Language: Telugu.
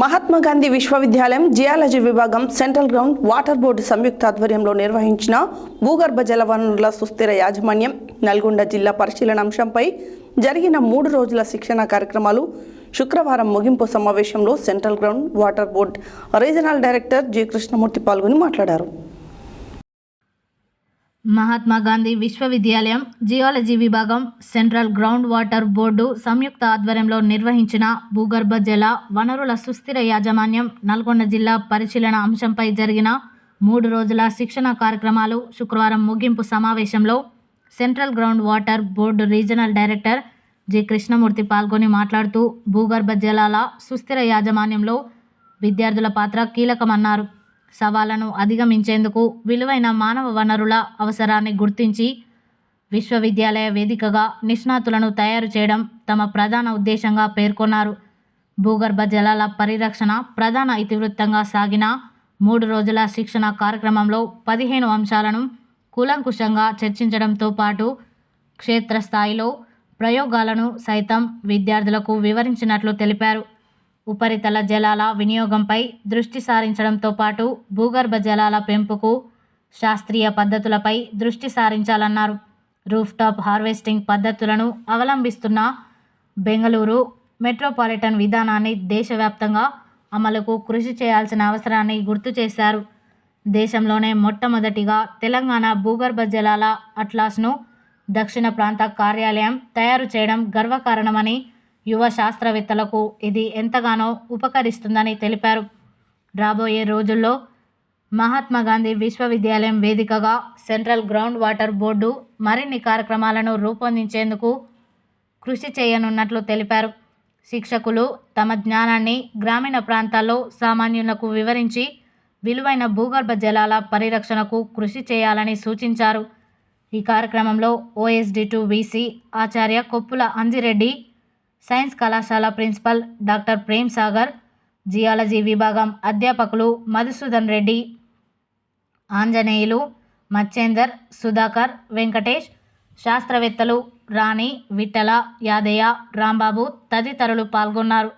మహాత్మా గాంధీ విశ్వవిద్యాలయం జియాలజీ విభాగం సెంట్రల్ గ్రౌండ్ వాటర్ బోర్డు సంయుక్త ఆధ్వర్యంలో నిర్వహించిన భూగర్భ జల వనరుల సుస్థిర యాజమాన్యం నల్గొండ జిల్లా పరిశీలన అంశంపై జరిగిన మూడు రోజుల శిక్షణ కార్యక్రమాలు శుక్రవారం ముగింపు సమావేశంలో central ground water board regional director G Krishnamurthy పాల్గొని మాట్లాడారు. మహాత్మా గాంధీ విశ్వవిద్యాలయం జియాలజీ విభాగం సెంట్రల్ గ్రౌండ్ వాటర్ బోర్డు సంయుక్త ఆధ్వర్యంలో నిర్వహించిన భూగర్భ జల వనరుల సుస్థిర యాజమాన్యం నల్గొండ జిల్లా పరిశీలన అంశంపై జరిగిన మూడు రోజుల శిక్షణ కార్యక్రమాలు శుక్రవారం ముగింపు సమావేశంలో central ground water board regional director G. Krishnamurthy పాల్గొని మాట్లాడుతూ భూగర్భ జలాల సుస్థిర యాజమాన్యంలో విద్యార్థుల పాత్ర కీలకమన్నారు. సవాళ్ళను అధిగమించేందుకు విలువైన మానవ వనరుల అవసరాన్ని గుర్తించి విశ్వవిద్యాలయ వేదికగా నిష్ణాతులను తయారు చేయడం తమ ప్రధాన ఉద్దేశంగా పేర్కొన్నారు. భూగర్భ జలాల పరిరక్షణ ప్రధాన ఇతివృత్తంగా సాగిన మూడు రోజుల శిక్షణ కార్యక్రమంలో పదిహేను అంశాలను కూలంకుషంగా చర్చించడంతో పాటు క్షేత్రస్థాయిలో ప్రయోగాలను సైతం విద్యార్థులకు వివరించినట్లు తెలిపారు. ఉపరితల జలాల వినియోగంపై దృష్టి సారించడంతో పాటు భూగర్భ జలాల పెంపుకు శాస్త్రీయ పద్ధతులపై దృష్టి సారించాలన్నారు. రూఫ్ టాప్ హార్వెస్టింగ్ పద్ధతులను అవలంబిస్తున్న బెంగళూరు మెట్రోపాలిటన్ విధానాన్ని దేశవ్యాప్తంగా అమలుకు కృషి చేయాల్సిన అవసరాన్ని గుర్తు చేశారు. దేశంలోనే మొట్టమొదటిగా తెలంగాణ భూగర్భ జలాల అట్లాస్ను దక్షిణ ప్రాంత కార్యాలయం తయారు చేయడం గర్వకారణమని యువ శాస్త్రవేత్తలకు ఇది ఎంతగానో ఉపకరిస్తుందని తెలిపారు. రాబోయే రోజుల్లో మహాత్మా గాంధీ విశ్వవిద్యాలయం వేదికగా సెంట్రల్ గ్రౌండ్ వాటర్ బోర్డు మరిన్ని కార్యక్రమాలను రూపొందించేందుకు కృషి చేయనున్నట్లు తెలిపారు. శిక్షకులు తమ జ్ఞానాన్ని గ్రామీణ ప్రాంతాల్లో సామాన్యులకు వివరించి విలువైన భూగర్భ జలాల పరిరక్షణకు కృషి చేయాలని సూచించారు. ఈ కార్యక్రమంలో ఓఎస్డి టు వీసీ ఆచార్య కొప్పుల అంజిరెడ్డి సైన్స్ కళాశాల principal doctor Prem Sagar geology విభాగం అధ్యాపకులు మధుసూదన్ రెడ్డి ఆంజనేయులు మచ్చేందర్ సుధాకర్ వెంకటేష్ శాస్త్రవేత్తలు రాణి విఠల యాదయ్య రాంబాబు తదితరులు పాల్గొన్నారు.